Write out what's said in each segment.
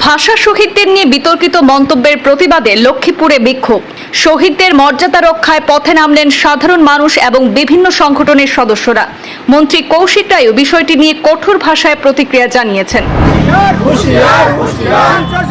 ভাষা শহীদদের নিয়ে বিতর্কিত মন্তব্যের প্রতিবাদে লক্ষ্মীপুরে বিক্ষোভ শহীদদের মর্যাদা রক্ষায় পথে নামলেন সাধারণ মানুষ এবং বিভিন্ন সংগঠনের সদস্যরা মন্ত্রী কৌশিক রায়ও বিষয়টি নিয়ে কঠোর ভাষায় প্রতিক্রিয়া জানিয়েছেন হুঁশিয়ার সেন্সর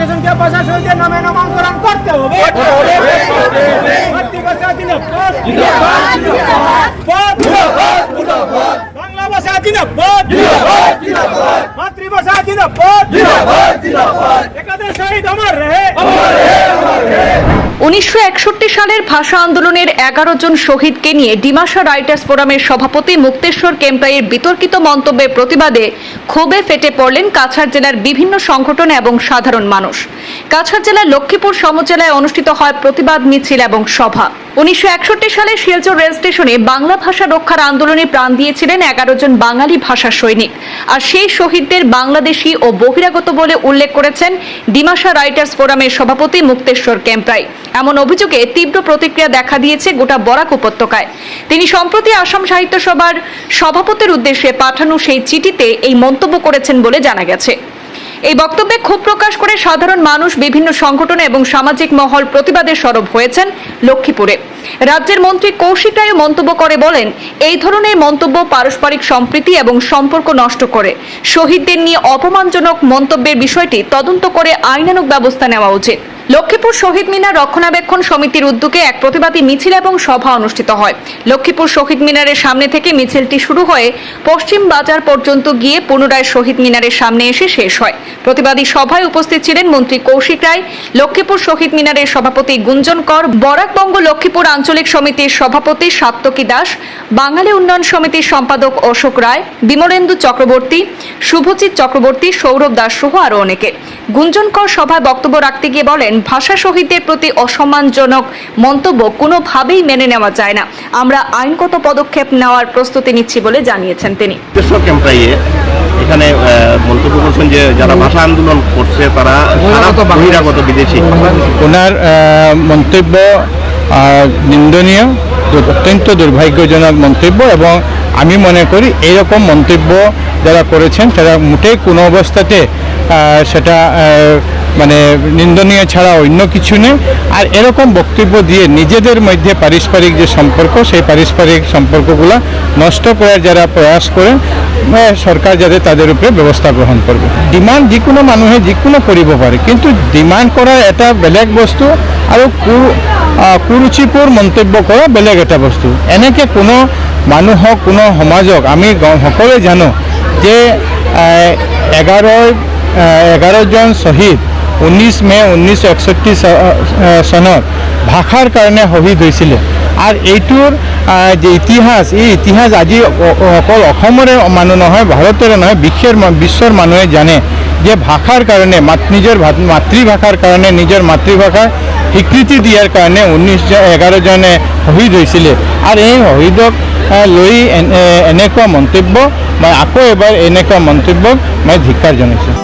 উনিশশো একষট্টি সালের ভাষা আন্দোলনের এগারো জন শহীদকে নিয়ে ডিমাসা রাইটার্স ফোরামের সভাপতি মুক্তেশ্বর কেম্পাইয়ের বিতর্কিত মন্তব্যের প্রতিবাদে ক্ষোভে ফেটে পড়লেন কাছাড় জেলার বিভিন্ন সংগঠন এবং সাধারণ মানুষ। কাছাড় জেলার লক্ষ্মীপুর সমজেলায় অনুষ্ঠিত হয় প্রতিবাদ মিছিল এবং সভা। উনিশশো একষট্টি সালে শিলচর রেল স্টেশনে বাংলা ভাষা রক্ষার আন্দোলনে প্রাণ দিয়েছিলেন এগারো জন বাঙালি ভাষা সৈনিক। আর সেই শহীদদের বাংলাদেশি ও বহিরাগত বলে উল্লেখ করেছেন ডিমাসা রাইটার্স ফোরামের সভাপতি মুক্তেশ্বর কেম্প্রাই। এমন অভিযোগে তীব্র প্রতিক্রিয়া দেখা দিয়েছে গোটা বরাক উপত্যকায়। তিনি সম্প্রতি আসাম সাহিত্য সভার সভাপতির উদ্দেশ্যে পাঠানো সেই চিঠিতে এই মন্তব্য করেছেন বলে জানা গেছে। এই বক্তব্যে ক্ষোভ প্রকাশ করে সাধারণ মানুষ, বিভিন্ন সংগঠন এবং সামাজিক মহল প্রতিবাদের সরব হয়েছেন লক্ষ্মীপুরে। রাজ্যের মন্ত্রী কৌশিক রায় মন্তব্য করে বলেন, এই ধরনের মন্তব্য পারস্পরিক সম্প্রীতি এবং সম্পর্ক নষ্ট করে। শহীদদের নিয়ে অপমানজনক মন্তব্যের বিষয়টি তদন্ত করে আইনানুগ ব্যবস্থা নেওয়া উচিত। লক্ষ্মীপুর শহীদ মিনার রক্ষণাবেক্ষণ সমিতির উদ্যোগে এক প্রতিবাদী মিছিল এবং সভা অনুষ্ঠিত হয়। লক্ষ্মীপুর শহীদ মিনারের সামনে থেকে মিছিলটি শুরু হয়ে পশ্চিম বাজার পর্যন্ত গিয়ে পুনরায় শহীদ মিনারের সামনে এসে শেষ হয়। প্রতিবাদী সভায় উপস্থিত ছিলেন মন্ত্রী কৌশিক রায়, লক্ষ্মীপুর শহীদ মিনারের সভাপতি গুঞ্জন কর বরাকবঙ্গ লক্ষ্মীপুর আঞ্চলিক সমিতির সভাপতি সাত্তকী দাস বাঙালি উন্নয়ন সমিতির সম্পাদক অশোক রায় বিমলেন্দু চক্রবর্তী শুভজিৎ চক্রবর্তী সৌরভ দাস সহ আরও অনেকে। গুঞ্জনকর সভায় বক্তব্য রাখতে গিয়ে বলেন ভাষা শহীদদের প্রতি অসম্মানজনক মন্তব্য কোনোভাবেই মেনে নেওয়া যায় না। আমরা আইনগত পদক্ষেপ নেওয়ার প্রস্তুতি নিচ্ছি বলে জানিয়েছেন তিনি। এখানে মন্তব্য করছেন যে যারা ভাষা আন্দোলন করছে তারা বহিরাগত বিদেশি ওনার মন্তব্য নিন্দনীয় অত্যন্ত দুর্ভাগ্যজনক মন্তব্য এবং আমি মনে করি এইরকম মন্তব্য যারা করেছেন তারা মোটেই কোনো অবস্থাতে সেটা মানে নিন্দনীয় ছাড়া অন্য কিছু নেই। আর এরকম বক্তব্য দিয়ে নিজেদের মধ্যে পারস্পরিক যে সম্পর্ক সেই পারস্পরিক সম্পর্কগুলো নষ্ট করার যারা প্রয়াস আহ, সরকার যাতে তাদের উপরে ব্যবস্থা গ্রহণ করবে। ডিমান্ড যিকোনো মানুহে যিকোনো কৰিব পাৰে কিন্তু ডিমান্ড কৰাৰ এটা বেলেগ বস্তু। আহ, কুৰুচিপূৰ মন্তব্য কৰা বেলেগ এটা বস্তু। এনেকৈ কোনো মানুহক, কোনো সমাজক, আমি সকলোৱে জানো যে এঘাৰ এঘাৰজন শ্বহীদ ঊনৈছ মে' ঊনৈছশ একষষ্ঠি চনত ভাষাৰ কাৰণে শ্বহীদ হৈছিলে। আৰু এইটোৰ যে ইতিহাস, এই ইতিহাস আজি অকল অসমৰে মানুহ নহয়, ভাৰতৰে নহয়, বিশ্বৰ বিশ্বৰ মানুহে জানে যে ভাষাৰ কাৰণে নিজৰ মাতৃভাষাৰ কাৰণে, নিজৰ মাতৃভাষাৰ স্বীকৃতি দিয়াৰ কাৰণে ঊনৈছ এঘাৰজনে শহীদ হৈছিলে। আৰু এই শহীদক লৈ এনেকুৱা মন্তব্য মই আকৌ এবাৰ এনেকুৱা মন্তব্যক মই ধিক্কাৰ জনাইছোঁ।